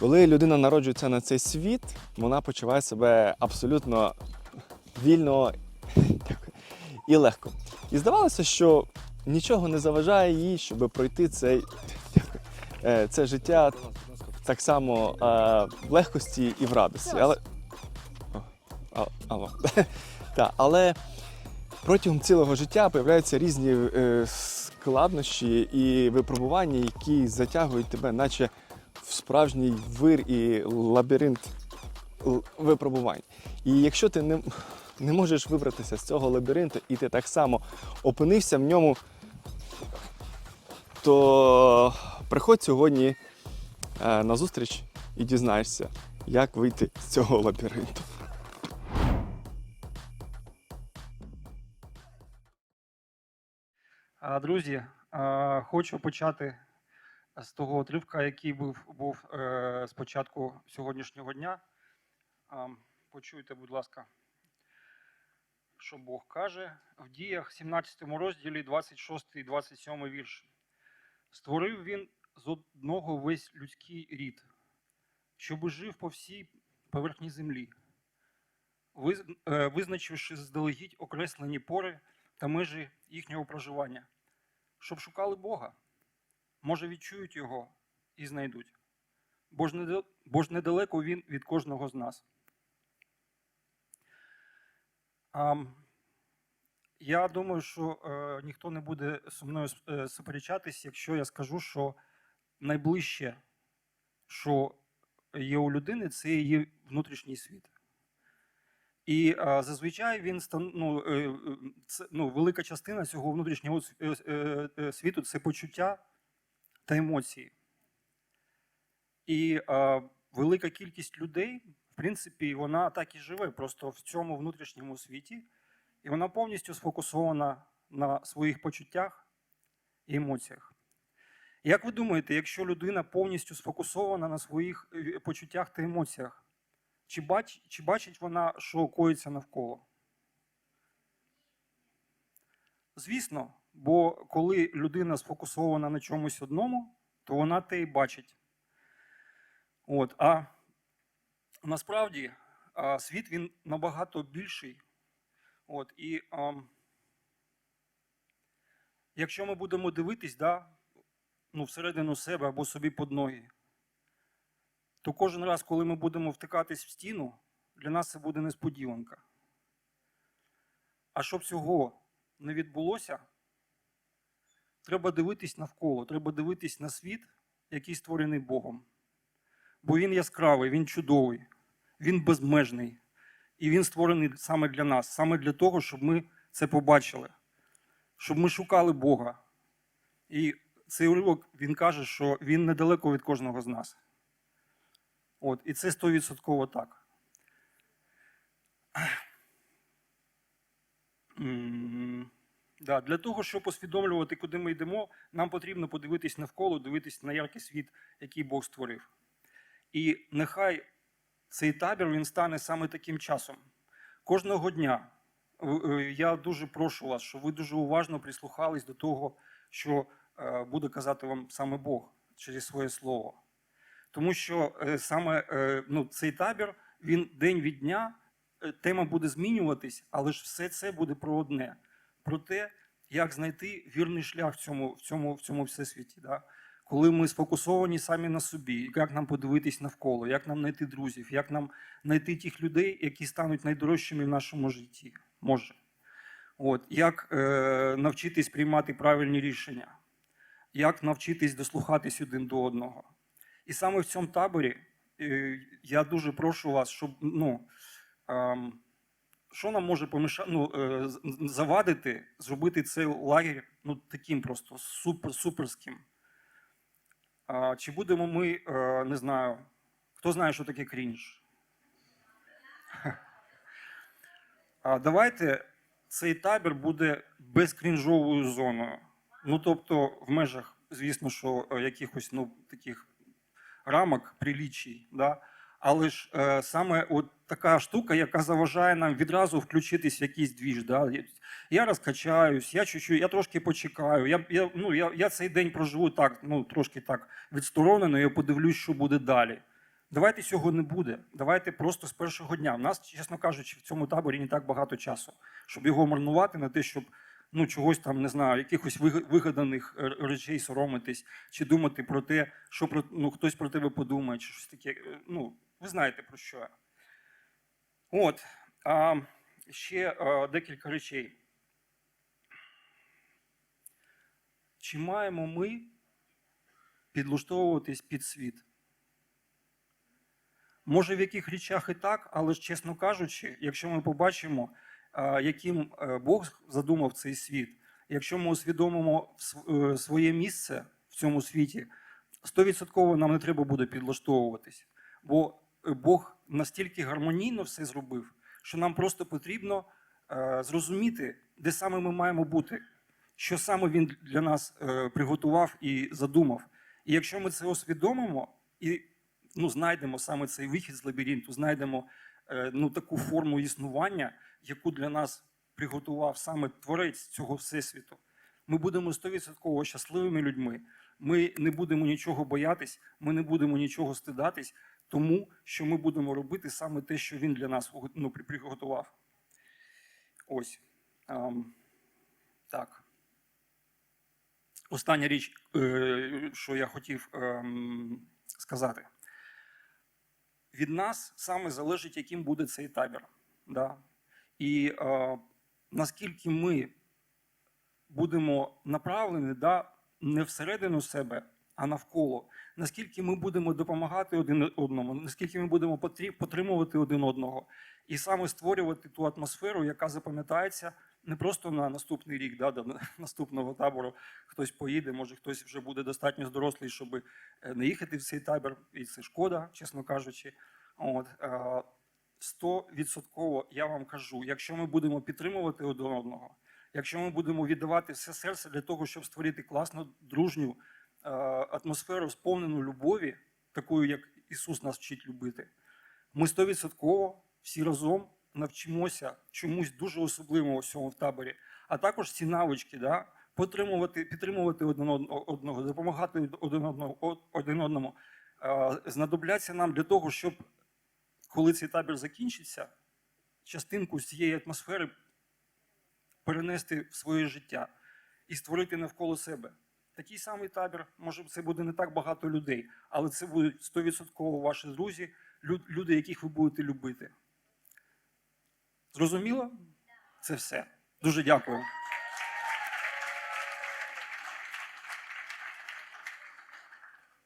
Коли людина народжується на цей світ, вона почуває себе абсолютно вільно і легко. І здавалося, що нічого не заважає їй, щоб пройти цей, е, це життя так само е, в легкості і в радості. Але, алло. Та, але протягом цілого життя появляються різні е, складнощі і випробування, які затягують тебе, наче в справжній вир і лабіринт випробувань. І якщо ти не, не можеш вибратися з цього лабіринту, і ти так само опинився в ньому, то приходь сьогодні е, на зустріч і дізнаєшся, як вийти з цього лабіринту. Друзі, хочу почати з того отривка, який був, був е, з початку сьогоднішнього дня. Почуйте, будь ласка, що Бог каже в діях 17 розділі 26 і 27 вірш. Створив він з одного весь людський рід, щоби жив по всій поверхні землі, е, визначивши заздалегідь окреслені пори та межі їхнього проживання, щоб шукали Бога. Може, відчують його і знайдуть. Бо ж, недалеко він від кожного з нас. Я думаю, що е, ніхто не буде зі мною е, суперечатись, якщо я скажу, що найближче, що є у людини, це її внутрішній світ. І а, зазвичай він ну, е, е, це, ну, велика частина цього внутрішнього е, е, е, світу це почуття та емоції. І а, велика кількість людей, в принципі, вона так і живе, просто в цьому внутрішньому світі, і вона повністю сфокусована на своїх почуттях і емоціях. Як ви думаєте, якщо людина повністю сфокусована на своїх е, почуттях та емоціях, чи, бач, чи бачить вона, що коїться навколо? Звісно, бо коли людина сфокусована на чомусь одному, то вона те і бачить. От, а насправді світ він набагато більший. От, і а, якщо ми будемо дивитись да, ну, всередину себе або собі під ноги, то кожен раз, коли ми будемо втикатись в стіну, для нас це буде несподіванка. А щоб цього не відбулося, треба дивитись навколо, треба дивитись на світ, який створений Богом. Бо він яскравий, він чудовий, він безмежний. І він створений саме для нас, саме для того, щоб ми це побачили, щоб ми шукали Бога. І цей уривок він каже, що він недалеко від кожного з нас. От, і це стовідсотково так. М, Да, для того, щоб усвідомлювати, куди ми йдемо, нам потрібно подивитись навколо, дивитись на яркий світ, який Бог створив. І нехай цей табір він стане саме таким часом. Кожного дня е, е, я дуже прошу вас, щоб ви дуже уважно прислухались до того, що е, буде казати вам саме Бог через своє слово. Тому що саме ну, цей табір, він день від дня, тема буде змінюватись, але ж все це буде про одне: про те, як знайти вірний шлях в цьому, в цьому, в цьому всесвіті. Да? Коли ми сфокусовані самі на собі, як нам подивитись навколо, як нам знайти друзів, як нам знайти тих людей, які стануть найдорожчими в нашому житті. Може. От, як е, навчитись приймати правильні рішення, як навчитись дослухатись один до одного. І саме в цьому таборі е, я дуже прошу вас, щоб ну, ем, що нам може помішати, ну, е, завадити, зробити цей лагерь ну, таким просто супер, суперським. А, чи будемо ми, е, не знаю, хто знає, що таке крінж? А давайте цей табір буде безкрінжовою зоною. Ну, тобто, в межах, звісно, що е, якихось ну, таких рамок прилічій, да? Але ж е, саме от така штука, яка заважає нам відразу включитись в якийсь двіж. Да? Я- розкачаюсь, я чуть-чуть, я трошки почекаю. Я, я, ну, я, я цей день проживу так, ну, трошки так відсторонено, я подивлюсь, що буде далі. Давайте цього не буде. Давайте просто з першого дня. У нас, чесно кажучи, в цьому таборі не так багато часу, щоб його марнувати на те, щоб ну чогось там не знаю, якихось виг- вигаданих е, речей соромитись, чи думати про те, що про ну хтось про тебе подумає, чи щось таке. Е, Ну, ви знаєте про що. От а, ще а, декілька речей. Чи маємо ми підлаштовуватись під світ? Може, в яких речах і так, але ж, чесно кажучи, якщо ми побачимо, яким е, Бог задумав цей світ, якщо ми усвідомимо е, своє місце в цьому світі, 100% нам не треба буде підлаштовуватись. Бо Бог настільки гармонійно все зробив, що нам просто потрібно е, зрозуміти, де саме ми маємо бути, що саме він для нас е, приготував і задумав. І якщо ми це усвідомимо і ну, знайдемо саме цей вихід з лабіринту, знайдемо е, ну, таку форму існування, яку для нас приготував саме творець цього всесвіту, ми будемо 100% щасливими людьми. Ми не будемо нічого боятись, ми не будемо нічого стидатись, тому що ми будемо робити саме те, що він для нас ну, приготував. Ось. Ем, так. Остання річ, е, що я хотів ем, сказати. Від нас саме залежить, яким буде цей табір. Да? І е, наскільки ми будемо направлені да, не всередину себе, а навколо. Наскільки ми будемо допомагати один одному, наскільки ми будемо потримувати один одного, і саме створювати ту атмосферу, яка запам'ятається не просто на наступний рік, да, до наступного табору. Хтось поїде, може хтось вже буде достатньо дорослий, щоб е, не їхати в цей табір, і це шкода, чесно кажучи. От, е, стовідсотково я вам кажу, якщо ми будемо підтримувати один одного, якщо ми будемо віддавати все серце для того, щоб створити класну, дружню е, атмосферу, сповнену любові, такою, як Ісус нас вчить любити, ми стовідсотково всі разом навчимося чомусь дуже особливому в цьому в таборі, а також ці навички, да, підтримувати, підтримувати один одного- допомагати один одному, один одному, знадобляться нам для того, щоб коли цей табір закінчиться, частинку з цієї атмосфери перенести в своє життя і створити навколо себе. Такий самий табір, може, це буде не так багато людей, але це будуть 100% ваші друзі, люди, яких ви будете любити. Зрозуміло? Це все. Дуже дякую.